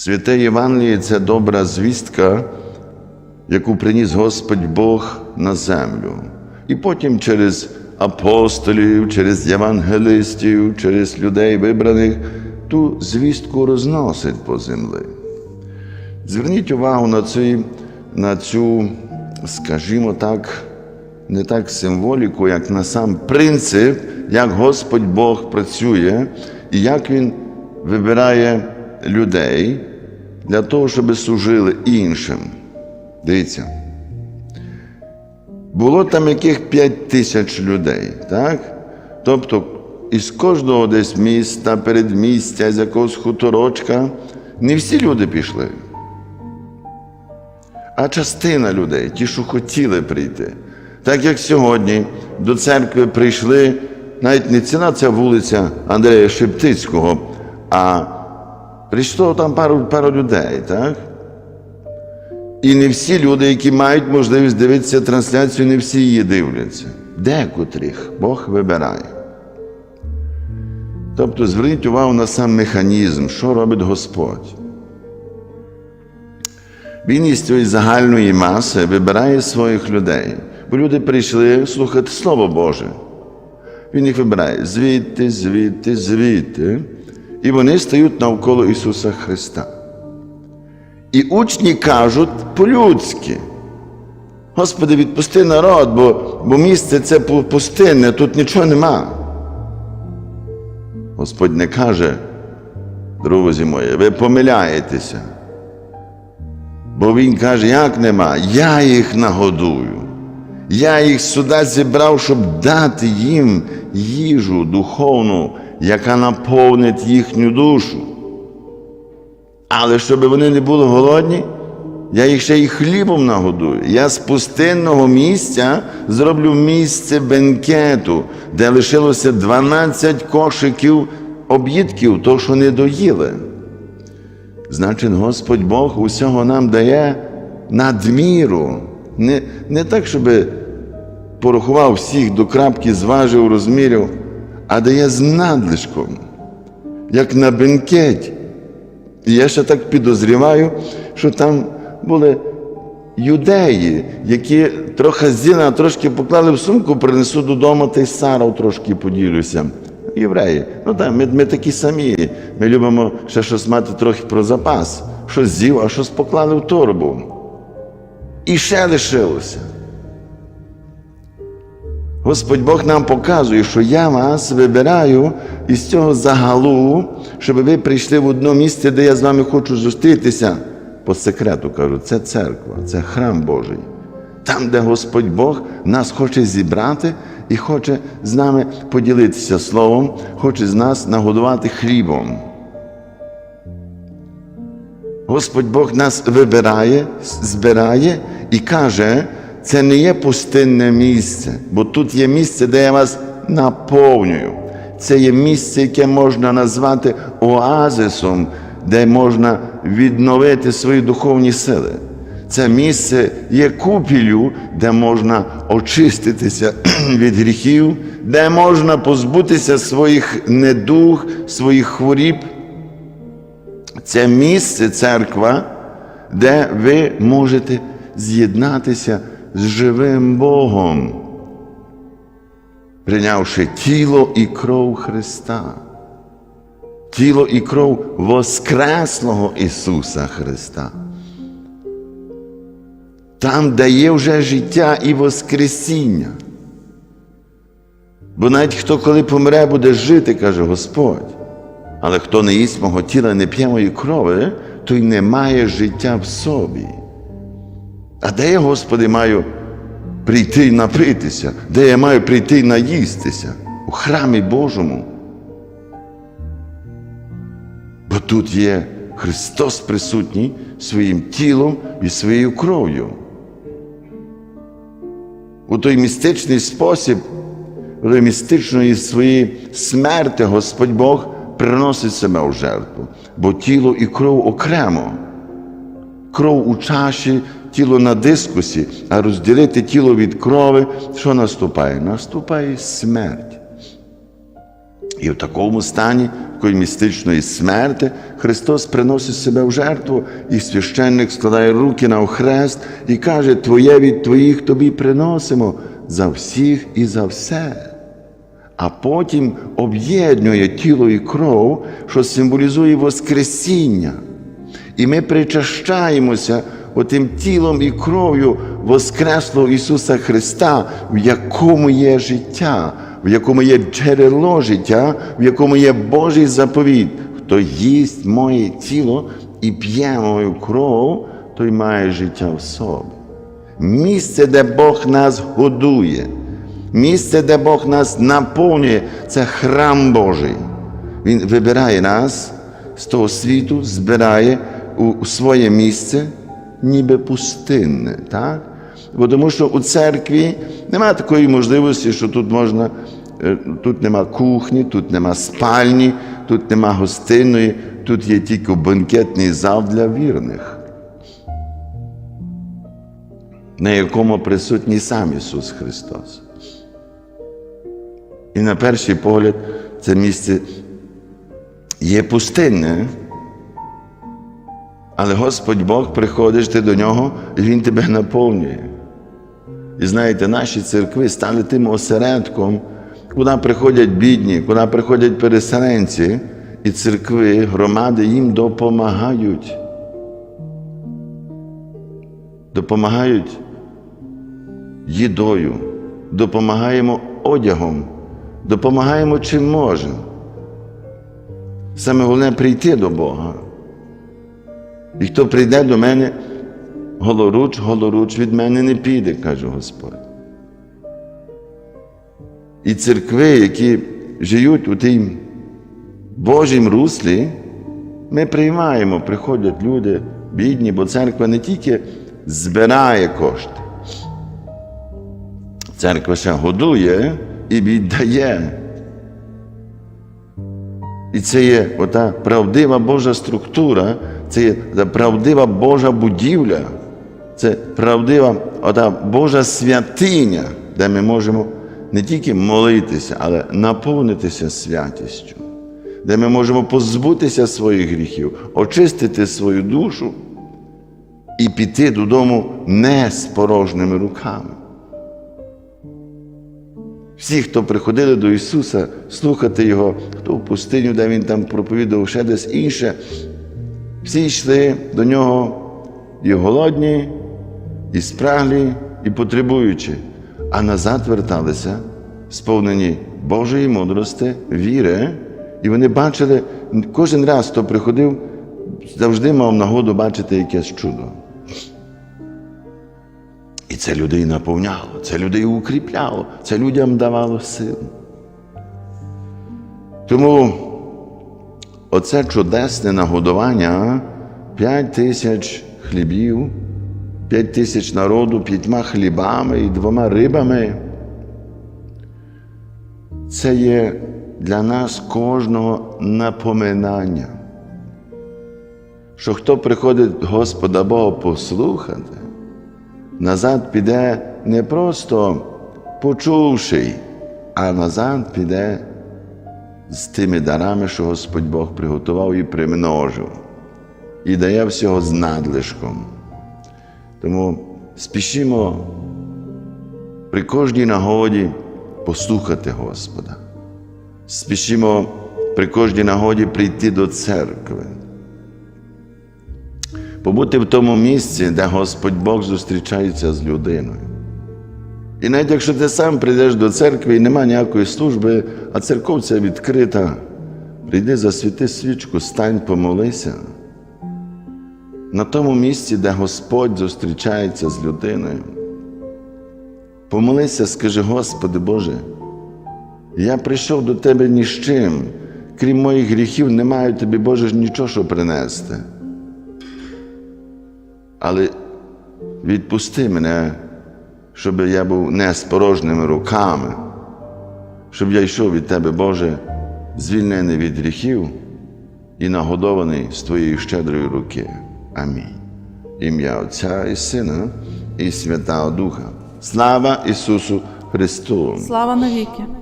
Святе Євангеліє це добра звістка, яку приніс Господь Бог на землю. І потім через апостолів, через євангелистів, через людей вибраних ту звістку розносить по землі. Зверніть увагу на цю, на цю, скажімо так, не так символіку, як на сам принцип, як Господь Бог працює і як Він вибирає людей для того, щоб служили іншим. Дивіться. Було там яких 5 тисяч людей, так? Тобто із кожного десь міста, передмістя, з якогось хуторочка, не всі люди пішли. А частина людей, ті, що хотіли прийти. Так як сьогодні до церкви прийшли, навіть не ціна ця вулиця Андрея Шептицького, а прийшло там пару, пару людей, так? І не всі люди, які мають можливість дивитися трансляцію, не всі її дивляться. Декотрих Бог вибирає. Тобто зверніть увагу на сам механізм, що робить Господь. Він із цієї загальної маси вибирає своїх людей. Бо люди прийшли слухати Слово Боже. Він їх вибирає звідти, звідти, звідти. І вони стають навколо Ісуса Христа. І учні кажуть по-людськи. Господи, відпусти народ, бо, бо місце це пустинне, тут нічого нема. Господь не каже, друзі мої, ви помиляєтеся. Бо Він каже, як нема, я їх нагодую. Я їх сюди зібрав, щоб дати їм їжу духовну, яка наповнить їхню душу. Але щоб вони не були голодні, я їх ще й хлібом нагодую. Я з пустинного місця зроблю місце бенкету, де лишилося 12 кошиків об'їдків, то, що не доїли. Значить, Господь Бог усього нам дає надміру. Не, не так, щоб порахував всіх до крапки, зважив, розмірів, а дає з надлишком, як на бенкеті. Я ще так підозріваю, що там були юдеї, які трохи зіна, трошки поклали в сумку, принесу додому та й сарав трошки поділюся. Євреї. Ну так, ми, ми такі самі. Ми любимо ще щось мати трохи про запас. Щось з'їв, а щось поклали в торбу. І ще лишилося. Господь Бог нам показує, що я вас вибираю із цього загалу, щоб ви прийшли в одне місце, де я з вами хочу зустрітися. По секрету кажу, це церква, це храм Божий. Там, де Господь Бог нас хоче зібрати і хоче з нами поділитися словом, хоче з нас нагодувати хлібом. Господь Бог нас вибирає, збирає і каже, це не є пустинне місце, бо тут є місце, де я вас наповнюю. Це є місце, яке можна назвати оазисом, де можна відновити свої духовні сили. Це місце є купілю, де можна очиститися від гріхів, де можна позбутися своїх недуг, своїх хворіб. Це місце церква, де ви можете з'єднатися з живим Богом, прийнявши тіло і кров Христа, тіло і кров Воскреслого Ісуса Христа. Там, де є вже життя і Воскресіння. Бо навіть хто коли помре, буде жити, каже Господь. Але хто не їсть мого тіла, не п'є мої крови, той не має життя в собі. А де я, Господи, маю прийти і напитися? Де я маю прийти і наїстися? У храмі Божому. Бо тут є Христос присутній своїм тілом і своєю кров'ю. У той містичний спосіб, у той містичної своєї смерти Господь Бог приносить себе в жертву, бо тіло і кров окремо. Кров у чаші, тіло на дискусі, а розділити тіло від крови, що наступає? Наступає смерть. І в такому стані, такої містичної смерти, Христос приносить себе в жертву, і священник складає руки на хрест і каже: Твоє від твоїх тобі приносимо за всіх і за все. А потім об'єднує тіло і кров, що символізує Воскресіння. І ми причащаємося отим тілом і кров'ю Воскреслого Ісуса Христа, в якому є життя, в якому є джерело життя, в якому є Божий заповіт. Хто їсть моє тіло і п'є мою кров, той має життя в собі. Місце, де Бог нас годує, місце, де Бог нас наповнює, це храм Божий. Він вибирає нас з того світу, збирає у своє місце, ніби пустинне. Так? Бо тому що у церкві немає такої можливості, що тут можна, е, тут нема кухні, тут нема спальні, тут нема гостиної, тут є тільки банкетний зал для вірних, на якому присутній сам Ісус Христос. І на перший погляд це місце є пустинне, але Господь Бог приходиш ти до нього, і Він тебе наповнює. І знаєте, наші церкви стали тим осередком, куди приходять бідні, куди приходять переселенці, і церкви, громади їм допомагають. Допомагають їдою, допомагаємо одягом, допомагаємо чим можемо. Саме головне прийти до Бога. І хто прийде до мене, голоруч, голоруч від мене не піде, каже Господь. І церкви, які живуть у тій Божім руслі, ми приймаємо, приходять люди бідні, бо церква не тільки збирає кошти, церква ще годує і віддає. І це є ота правдива Божа структура, це правдива Божа будівля, це правдива ота Божа святиня, де ми можемо не тільки молитися, але наповнитися святістю, де ми можемо позбутися своїх гріхів, очистити свою душу і піти додому не з порожніми руками. Всі, хто приходили до Ісуса слухати Його, хто в пустиню, де Він там проповідував ще десь інше, всі йшли до нього і голодні, і спраглі, і потребуючи, а назад верталися, сповнені Божої мудрости, віри, і вони бачили, кожен раз, хто приходив, завжди мав нагоду бачити якесь чудо. І це людей наповняло, це людей укріпляло, це людям давало силу. Тому оце чудесне нагодування п'ять тисяч хлібів, п'ять тисяч народу п'ятьма хлібами і двома рибами. Це є для нас кожного напоминання, що хто приходить Господа Бога послухати, назад піде не просто почувши, а назад піде з тими дарами, що Господь Бог приготував і примножив, і дає всього з надлишком. Тому спішимо при кожній нагоді послухати Господа. Спішимо при кожній нагоді прийти до церкви побути в тому місці, де Господь Бог зустрічається з людиною. І навіть якщо ти сам прийдеш до церкви і нема ніякої служби, а церковця відкрита, прийди засвіти свічку, стань, помолися. На тому місці, де Господь зустрічається з людиною. Помолися, скажи, Господи Боже, я прийшов до Тебе ні з чим, крім моїх гріхів, не маю тобі, Боже, нічого що принести. Але відпусти мене, щоб я був не з порожніми руками, щоб я йшов від Тебе, Боже, звільнений від гріхів і нагодований з Твоєї щедрої руки. Амінь. Ім'я Отця і Сина і Святого Духа. Слава Ісусу Христу! Слава навіки!